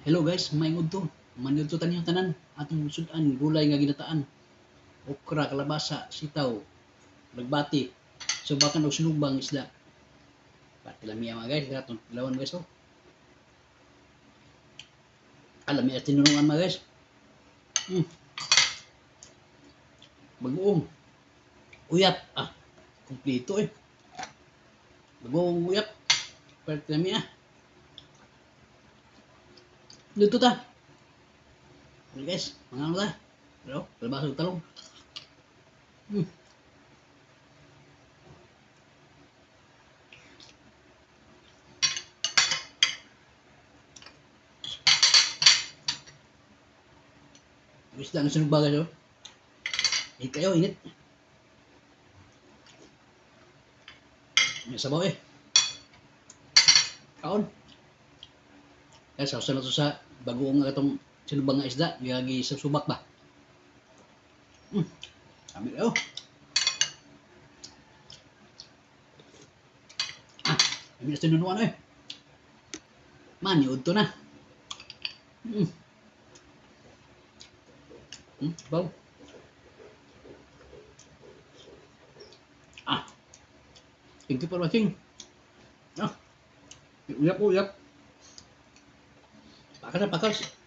Hello guys, maingod to. Maniyod to taniyang tanan. Atong sudan, gulay nga ginataan. Okra, kalabasa, sitaw, lagbati, subakan o sinubang isda. Pati lami mga guys, atong lawan guys oh. Alam niya tinulungan mga guys. Hmm. Bagoong. Uyap. Ah, kumplito eh. Bagoong uyap. Pati lami ah. Luto ta. Okay guys, mga ano ta? Pero, kalabasa ng talong. Hmm. Gusto ang sunod bagay oh. Init kayo, init. May sabaw eh. Kaon. Kaya sa usan na sa bagoong nga itong sinubang nga isda, gagi sa subak ba? Hmm. Kami oh. Ah, kami na sinunuan eh. Man, yun to na. Hmm. Hmm, baw. Ah. Thank you for watching. Ah. Uyap, uyap. Pakas na pakas.